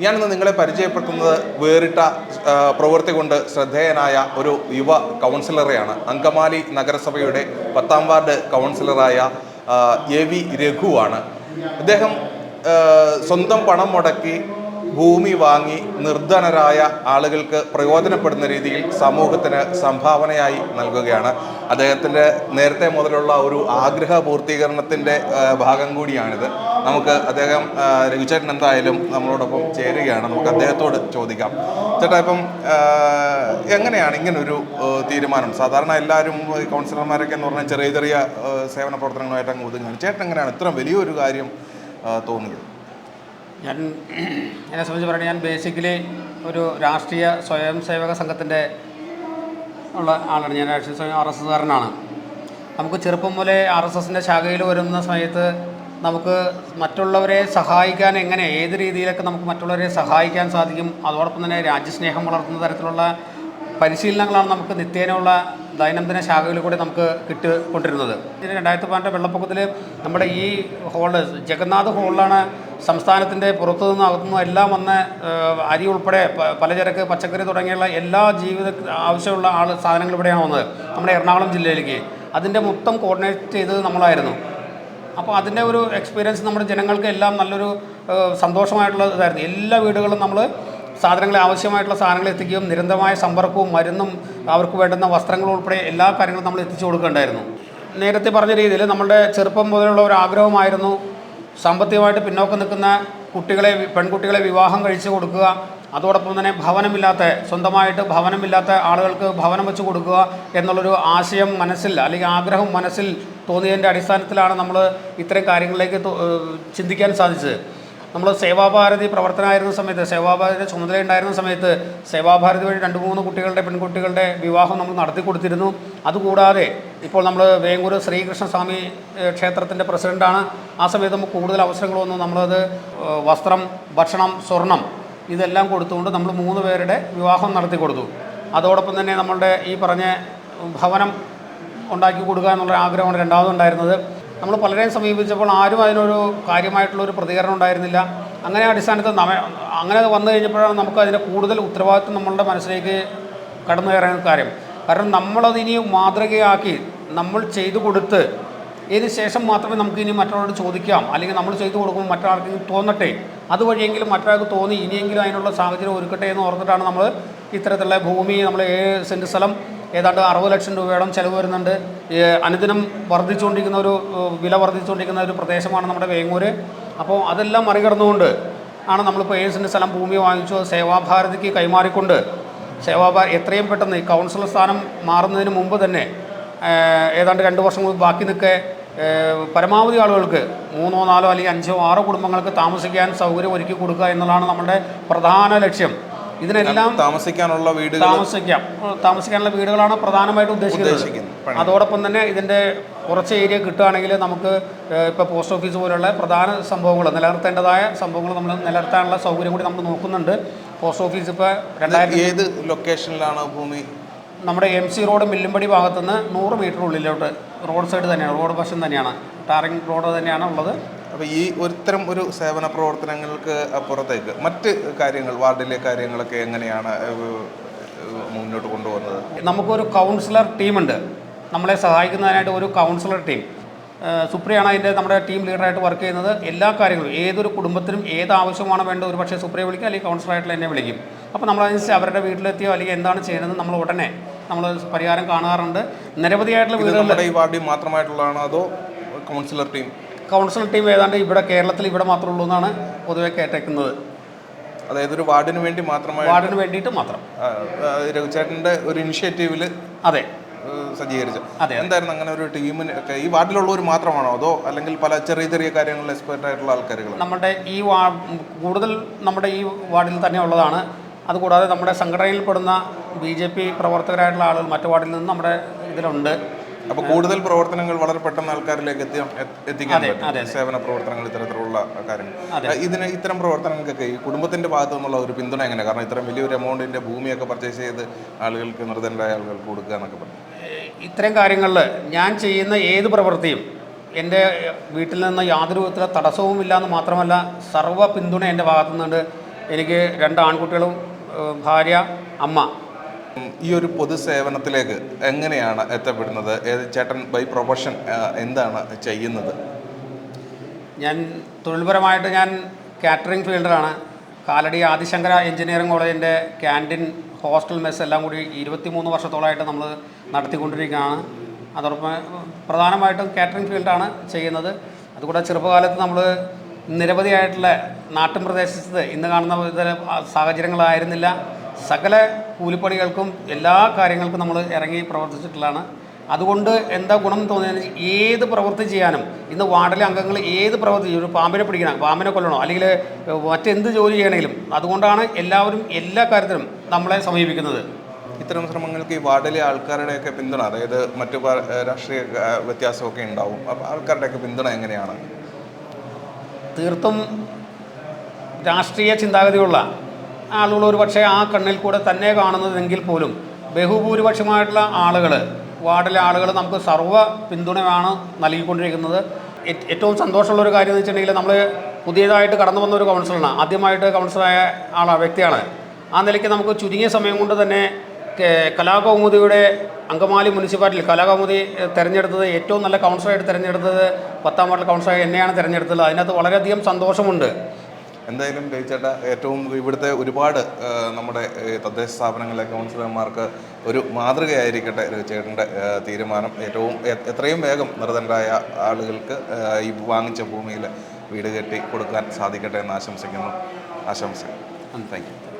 ഞാനിന്ന് നിങ്ങളെ പരിചയപ്പെടുത്തുന്നത് വേറിട്ട പ്രവൃത്തി കൊണ്ട് ശ്രദ്ധേയനായ ഒരു യുവ കൗൺസിലറെയാണ്. അങ്കമാലി നഗരസഭയുടെ പത്താം വാർഡ് കൗൺസിലറായ എ വി രഘുവാണ്. അദ്ദേഹം സ്വന്തം പണം മുടക്കി ഭൂമി വാങ്ങി നിർധനരായ ആളുകൾക്ക് പ്രയോജനപ്പെടുന്ന രീതിയിൽ സമൂഹത്തിന് സംഭാവനയായി നൽകുകയാണ്. അദ്ദേഹത്തിന്റെ നേരത്തെ മുതലുള്ള ഒരു ആഗ്രഹ പൂർത്തീകരണത്തിന്റെ ഭാഗം കൂടിയാണിത്. നമുക്ക് അദ്ദേഹം രഘുചേട്ടൻ എന്തായാലും നമ്മളോടൊപ്പം ചേരുകയാണ്. നമുക്ക് അദ്ദേഹത്തോട് ചോദിക്കാം. ചേട്ടാ ഇപ്പം എങ്ങനെയാണ് ഇങ്ങനൊരു തീരുമാനം? സാധാരണ എല്ലാവരും കൗൺസിലർമാരൊക്കെ എന്ന് പറഞ്ഞാൽ ചെറിയ ചെറിയ സേവന പ്രവർത്തനങ്ങളുമായിട്ട് അങ്ങ് ഒതുങ്ങുകയാണ്. ചേട്ടൻ എങ്ങനെയാണ് ഇത്ര വലിയൊരു കാര്യം തോന്നിയത്? ഞാൻ എന്നെ സംബന്ധിച്ച് പറയുന്നത് ഞാൻ ബേസിക്കലി ഒരു രാഷ്ട്രീയ സ്വയം സേവക സംഘത്തിന്റെ ഉള്ള ആളാണ്. ഞാൻ രാഷ്ട്രീയ സ്വയം ആർ എസ് എസ്കാരനാണ് നമുക്ക് ചെറുപ്പം മുതലേ ആർ എസ് എസിന്റെ ശാഖയിൽ വരുന്ന സമയത്ത് നമുക്ക് മറ്റുള്ളവരെ സഹായിക്കാൻ എങ്ങനെ ഏത് രീതിയിലൊക്കെ നമുക്ക് മറ്റുള്ളവരെ സഹായിക്കാൻ സാധിക്കും അതോടൊപ്പം തന്നെ രാജ്യസ്നേഹം വളർത്തുന്ന തരത്തിലുള്ള പരിശീലനങ്ങളാണ് നമുക്ക് നിത്യേനയുള്ള ദൈനംദിന ശാഖകളിൽ കൂടി നമുക്ക് കിട്ടിക്കൊണ്ടിരുന്നത് രണ്ടായിരത്തി പതിനെട്ട് വെള്ളപ്പൊക്കത്തിൽ നമ്മുടെ ഈ ഹോൾ ജഗന്നാഥ് ഹോളിലാണ് സംസ്ഥാനത്തിന്റെ പുറത്തു നിന്നും അകത്തുനിന്നും എല്ലാം വന്ന് അരി ഉൾപ്പെടെ പലചരക്ക് പച്ചക്കറി തുടങ്ങിയുള്ള എല്ലാ ജീവിത ആവശ്യമുള്ള ആൾ സാധനങ്ങൾ ഇവിടെയാണ് വന്നത്. നമ്മുടെ എറണാകുളം ജില്ലയിലേക്ക്. അതിന്റെ മൊത്തം കോർഡിനേറ്റ് ചെയ്തത് നമ്മളായിരുന്നു. അപ്പോൾ അതിന്റെ ഒരു എക്സ്പീരിയൻസ് നമ്മുടെ ജനങ്ങൾക്ക് എല്ലാം നല്ലൊരു സന്തോഷമായിട്ടുള്ള ഇതായിരുന്നു. എല്ലാ വീടുകളും നമ്മൾ സാധനങ്ങൾ ആവശ്യമായിട്ടുള്ള സാധനങ്ങൾ എത്തിക്കുകയും നിരന്തരമായ സമ്പർക്കവും മരുന്നും അവർക്ക് വേണ്ടുന്ന വസ്ത്രങ്ങളും ഉൾപ്പെടെ എല്ലാ കാര്യങ്ങളും നമ്മൾ എത്തിച്ചു കൊടുക്കേണ്ടായിരുന്നു നേരത്തെ പറഞ്ഞ രീതിയിൽ നമ്മുടെ ചെറുപ്പം മുതലുള്ള ഒരു ആഗ്രഹമായിരുന്നു സാമ്പത്തികമായിട്ട് പിന്നോക്കം നിൽക്കുന്ന കുട്ടികളെ പെൺകുട്ടികളെ വിവാഹം കഴിച്ചു കൊടുക്കുക. അതോടൊപ്പം തന്നെ ഭവനമില്ലാത്ത സ്വന്തമായിട്ട് ഭവനമില്ലാത്ത ആളുകൾക്ക് ഭവനം വെച്ച് കൊടുക്കുക എന്നുള്ളൊരു ആശയം മനസ്സിൽ അല്ലെങ്കിൽ ആഗ്രഹം മനസ്സിൽ തോന്നിയതിന്റെ അടിസ്ഥാനത്തിലാണ് നമ്മൾ ഇത്തരം കാര്യങ്ങളിലേക്ക് ചിന്തിക്കാൻ സാധിച്ചത്. നമ്മൾ സേവാഭാരതി പ്രവർത്തനമായിരുന്ന സമയത്ത് സേവാഭാരതി ചുമതലയുണ്ടായിരുന്ന സമയത്ത് സേവാഭാരതി വഴി രണ്ട് മൂന്ന് കുട്ടികളുടെ പെൺകുട്ടികളുടെ വിവാഹം നമ്മൾ നടത്തി കൊടുത്തിരുന്നു. അതുകൂടാതെ ഇപ്പോൾ നമ്മൾ വേങ്ങൂർ ശ്രീകൃഷ്ണസ്വാമി ക്ഷേത്രത്തിന്റെ പ്രസിഡന്റാണ് ആ സമയത്ത് നമുക്ക് കൂടുതൽ അവസരങ്ങളൊന്നും നമ്മളത് വസ്ത്രം ഭക്ഷണം സ്വർണം ഇതെല്ലാം കൊടുത്തുകൊണ്ട് നമ്മൾ മൂന്ന് പേരുടെ വിവാഹം നടത്തി കൊടുത്തു. അതോടൊപ്പം തന്നെ നമ്മളുടെ ഈ പറഞ്ഞ ഭവനം ഉണ്ടാക്കി കൊടുക്കുക എന്നുള്ള ആഗ്രഹമാണ് രണ്ടാമതുണ്ടായിരുന്നത് നമ്മൾ പലരെയും സമീപിച്ചപ്പോൾ ആരും അതിനൊരു കാര്യമായിട്ടുള്ളൊരു പ്രതികരണം ഉണ്ടായിരുന്നില്ല. അങ്ങനെ അടിസ്ഥാനത്തിൽ നമ്മ അങ്ങനെ വന്നു കഴിഞ്ഞപ്പോഴാണ് നമുക്ക് അതിന്റെ കൂടുതൽ ഉത്തരവാദിത്വം നമ്മളുടെ മനസ്സിലേക്ക് കടന്നു കയറാൻ കാര്യം. കാരണം നമ്മളതിനി മാതൃകയാക്കി നമ്മൾ ചെയ്തു കൊടുത്ത് ഇതിന് ശേഷം മാത്രമേ നമുക്ക് ഇനി മറ്റൊരാളോട് ചോദിക്കാം. അല്ലെങ്കിൽ നമ്മൾ ചെയ്തു കൊടുക്കുമ്പോൾ മറ്റൊരാൾക്ക് തോന്നട്ടെ. അതുവഴിയെങ്കിലും മറ്റൊരാൾക്ക് തോന്നി ഇനിയെങ്കിലും അതിനുള്ള സാഹചര്യം ഒരുക്കട്ടെ എന്ന് ഓർത്തിട്ടാണ് നമ്മൾ ഇത്തരത്തിലുള്ള ഭൂമി നമ്മൾ ഏഴ് സെന്റ് സ്ഥലം ഏതാണ്ട് അറുപത് ലക്ഷം രൂപയോളം ചിലവ് വരുന്നുണ്ട്. അനുദിനം വർദ്ധിച്ചുകൊണ്ടിരിക്കുന്ന ഒരു വില വർദ്ധിച്ചുകൊണ്ടിരിക്കുന്ന ഒരു പ്രദേശമാണ് നമ്മുടെ വേങ്ങൂര്. അപ്പോൾ അതെല്ലാം മറികടന്നുകൊണ്ട് ആണ് നമ്മളിപ്പോൾ ഏഴ് സെന്റ് സ്ഥലം ഭൂമി വാങ്ങിച്ചു സേവാഭാരതിക്ക് കൈമാറിക്കൊണ്ട്. സേവാഭാരതി എത്രയും പെട്ടെന്ന് കൗൺസിലർ സ്ഥാനം മാറുന്നതിന് മുമ്പ് തന്നെ ഏതാണ്ട് രണ്ട് വർഷം മുമ്പ് ബാക്കി നിൽക്കെ പരമാവധി ആളുകൾക്ക് മൂന്നോ നാലോ അല്ലെങ്കിൽ അഞ്ചോ ആറോ കുടുംബങ്ങൾക്ക് താമസിക്കാൻ സൗകര്യം ഒരുക്കി കൊടുക്കുക എന്നുള്ളതാണ് നമ്മുടെ പ്രധാന ലക്ഷ്യം. ഇതിനെല്ലാം താമസിക്കാനുള്ള വീട് താമസിക്കാം. താമസിക്കാനുള്ള വീടുകളാണ് പ്രധാനമായിട്ട് ഉദ്ദേശിക്കുന്നത്. അതോടൊപ്പം തന്നെ ഇതിന്റെ കുറച്ച് ഏരിയ കിട്ടുകയാണെങ്കിൽ നമുക്ക് ഇപ്പോൾ പോസ്റ്റ് ഓഫീസ് പോലുള്ള പ്രധാന സംഭവങ്ങൾ നിലനിർത്തേണ്ടതായ സംഭവങ്ങൾ നമ്മൾ നിലനിർത്താനുള്ള സൗകര്യം കൂടി നമ്മൾ നോക്കുന്നുണ്ട്. പോസ്റ്റ് ഓഫീസ് ഇപ്പോൾ രണ്ടായിരത്തി ഏത് ലൊക്കേഷനിലാണ് ഭൂമി? നമ്മുടെ എം സി റോഡ് മില്ലുംപടി ഭാഗത്തുനിന്ന് നൂറ് മീറ്റർ ഉള്ളിലോട്ട്. റോഡ് സൈഡ് തന്നെയാണ് റോഡ് വശം തന്നെയാണ് ടാറിംഗ് റോഡ് തന്നെയാണ് ഉള്ളത്. അപ്പോൾ ഈ ഒരുത്തരം ഒരു സേവന പ്രവർത്തനങ്ങൾക്ക് അപ്പുറത്തേക്ക് മറ്റ് കാര്യങ്ങൾ വാർഡിലെ കാര്യങ്ങളൊക്കെ എങ്ങനെയാണ് മുന്നോട്ട് കൊണ്ടുപോകുന്നത്? നമുക്കൊരു കൗൺസിലർ ടീമുണ്ട്. നമ്മളെ സഹായിക്കുന്നതിനായിട്ട് ഒരു കൗൺസിലർ ടീം. സുപ്രിയാണ് അതിന്റെ നമ്മുടെ ടീം ലീഡറായിട്ട് വർക്ക് ചെയ്യുന്നത്. എല്ലാ കാര്യങ്ങളും ഏതൊരു കുടുംബത്തിനും ഏത് ആവശ്യമാണ് വേണ്ടത് ഒരു പക്ഷേ സുപ്രിയ വിളിക്കും അല്ലെങ്കിൽ കൗൺസിലറായിട്ട് എന്നെ വിളിക്കും. അപ്പോൾ നമ്മളതിനനുസരിച്ച് അവരുടെ വീട്ടിലെത്തിയോ അല്ലെങ്കിൽ എന്താണ് ചെയ്യുന്നത് നമ്മൾ ഉടനെ നമ്മൾ പരിഹാരം കാണാറുണ്ട്. നിരവധിയായിട്ടുള്ള നമ്മുടെ ഈ വാർഡിൽ മാത്രമായിട്ടുള്ളതാണോ അതോ കൗൺസിലർ ടീം? കൗൺസിലർ ടീം ഏതാണ്ട് ഇവിടെ കേരളത്തിൽ ഇവിടെ മാത്രമേ ഉള്ളൂ എന്നാണ് പൊതുവെ കേട്ടേക്കുന്നത്. അതായത് ഒരു വാർഡിന് വേണ്ടി മാത്രമായി വാർഡിന് വേണ്ടിയിട്ട് മാത്രം. രഘുചേട്ടന്റെ ഒരു ഇനിഷ്യേറ്റീവിൽ അതെ. സജ്ജീകരിച്ചു. അതെ. എന്തായിരുന്നു അങ്ങനെ ഒരു ടീമിന് ഒക്കെ? ഈ വാർഡിലുള്ളവർ മാത്രമാണോ അതോ അല്ലെങ്കിൽ പല ചെറിയ ചെറിയ കാര്യങ്ങളിൽ എക്സ്പെർട്ട് ആയിട്ടുള്ള ആൾക്കാരുകൾ നമ്മുടെ ഈ വാ കൂടുതൽ നമ്മുടെ ഈ വാർഡിൽ തന്നെ ഉള്ളതാണ്. അതുകൂടാതെ നമ്മുടെ സംഘടനയിൽപ്പെടുന്ന ബി ജെ പി പ്രവർത്തകരായിട്ടുള്ള ആളുകൾ മറ്റു വാർഡിൽ നിന്ന് നമ്മുടെ ഇതിലുണ്ട്. അപ്പോൾ കൂടുതൽ പ്രവർത്തനങ്ങൾ വളരെ പെട്ടെന്ന് ആൾക്കാരിലേക്ക് എത്തി എത്തിക്കാൻ പറ്റും. സേവന പ്രവർത്തനങ്ങൾ ഇത്തരത്തിലുള്ള കാര്യങ്ങൾ. ഇതിന് ഇത്തരം പ്രവർത്തനങ്ങൾക്കൊക്കെ ഈ കുടുംബത്തിന്റെ ഭാഗത്തു നിന്നുള്ള ഒരു പിന്തുണ എങ്ങനെ കാരണം ഇത്രയും വലിയൊരു എമൗണ്ടിന്റെ ഭൂമിയൊക്കെ പർച്ചേസ് ചെയ്ത് ആളുകൾക്ക് നിർദ്ധനരായ ആളുകൾക്ക് കൊടുക്കുക എന്നൊക്കെ പറഞ്ഞു. ഇത്തരം കാര്യങ്ങളിൽ ഞാൻ ചെയ്യുന്ന ഏത് പ്രവൃത്തിയും എന്റെ വീട്ടിൽ നിന്ന് യാതൊരു വിധത്തിലെ തടസ്സവുമില്ല എന്ന് മാത്രമല്ല സർവ പിന്തുണ എന്റെ ഭാഗത്തു നിന്നുണ്ട്. എനിക്ക് രണ്ട് ആൺകുട്ടികളും ഭാര്യ അമ്മ. ഈ ഒരു പൊതുസേവനത്തിലേക്ക് എങ്ങനെയാണ് എത്തപ്പെടുന്നത്? ഏത് ചേട്ടൻ ബൈ പ്രൊഫഷൻ എന്താണ് ചെയ്യുന്നത്? ഞാൻ തൊഴിൽപരമായിട്ട് ഞാൻ കാറ്ററിംഗ് ഫീൽഡറാണ് കാലടി ആദിശങ്കര എഞ്ചിനീയറിംഗ് കോളേജിന്റെ ക്യാന്റീൻ ഹോസ്റ്റൽ മെസ് എല്ലാം കൂടി ഇരുപത്തിമൂന്ന് വർഷത്തോളമായിട്ട് നമ്മൾ നടത്തിക്കൊണ്ടിരിക്കുകയാണ്. അതോടൊപ്പം പ്രധാനമായിട്ടും കാറ്ററിംഗ് ഫീൽഡാണ് ചെയ്യുന്നത്. അതുകൂടെ ചെറുപ്പകാലത്ത് നമ്മൾ നിരവധിയായിട്ടുള്ള നാട്ടിൻ പ്രദേശത്ത് ഇന്ന് കാണുന്ന സാഹചര്യങ്ങളായിരുന്നില്ല. സകല കൂലിപ്പണികൾക്കും എല്ലാ കാര്യങ്ങൾക്കും നമ്മൾ ഇറങ്ങി പ്രവർത്തിച്ചിട്ടുള്ളതാണ്. അതുകൊണ്ട് എന്താ ഗുണം തോന്നിയത് ഏത് പ്രവൃത്തി ചെയ്യാനും ഇന്ന് വാർഡിലെ അംഗങ്ങൾ ഏത് പ്രവൃത്തി ഒരു പാമ്പിനെ പിടിക്കണം പാമ്പിനെ കൊല്ലണോ? അല്ലെങ്കിൽ മറ്റെന്ത് ജോലി ചെയ്യണമെങ്കിലും. അതുകൊണ്ടാണ് എല്ലാവരും എല്ലാ കാര്യത്തിലും നമ്മളെ സമീപിക്കുന്നത്. ഇത്തരം ശ്രമങ്ങൾക്ക് ഈ വാർഡിലെ ആൾക്കാരുടെയൊക്കെ പിന്തുണ അതായത് മറ്റു രാഷ്ട്രീയ വ്യത്യാസമൊക്കെ ഉണ്ടാവും. അപ്പോൾ ആൾക്കാരുടെയൊക്കെ പിന്തുണ എങ്ങനെയാണ്? തീർത്തും രാഷ്ട്രീയ ചിന്താഗതിയുള്ള ആളുകൾ ഒരു പക്ഷേ ആ കണ്ണിൽ കൂടെ തന്നെ കാണുന്നതെങ്കിൽ പോലും ബഹുഭൂരിപക്ഷമായിട്ടുള്ള ആളുകൾ വാർഡിലെ ആളുകൾ നമുക്ക് സർവ പിന്തുണയാണ് നൽകിക്കൊണ്ടിരിക്കുന്നത്. ഏറ്റ് ഏറ്റവും സന്തോഷമുള്ള ഒരു കാര്യം എന്ന് വെച്ചിട്ടുണ്ടെങ്കിൽ നമ്മൾ പുതിയതായിട്ട് കടന്നു വന്ന ഒരു കൗൺസിലറാണ്. ആദ്യമായിട്ട് കൗൺസിലായ ആളാണ് വ്യക്തിയാണ്. ആ നിലയ്ക്ക് നമുക്ക് ചുരുങ്ങിയ സമയം കൊണ്ട് തന്നെ കലാകൗമുദിയുടെ അങ്കമാലി മുനിസിപ്പാലിറ്റിയിൽ കലാകൗമുദി തിരഞ്ഞെടുത്തത് ഏറ്റവും നല്ല കൗൺസിലറായിട്ട് തിരഞ്ഞെടുത്തത് പത്താം വാർഡിൽ കൗൺസിലറായി എന്നെയാണ് തിരഞ്ഞെടുത്തത്. അതിനകത്ത് വളരെയധികം സന്തോഷമുണ്ട്. എന്തായാലും രവിചേട്ട ഏറ്റവും ഇവിടുത്തെ ഒരുപാട് നമ്മുടെ തദ്ദേശ സ്ഥാപനങ്ങളിലെ കൗൺസിലർമാർക്ക് ഒരു മാതൃകയായിരിക്കട്ടെ രവിചേട്ടന്റെ തീരുമാനം. ഏറ്റവും എത്രയും വേഗം നിർധനരായ ആളുകൾക്ക് ഈ വാങ്ങിച്ച ഭൂമിയിൽ വീട് കെട്ടി കൊടുക്കാൻ സാധിക്കട്ടെ എന്ന് ആശംസിക്കുന്നു. ആശംസ താങ്ക് യു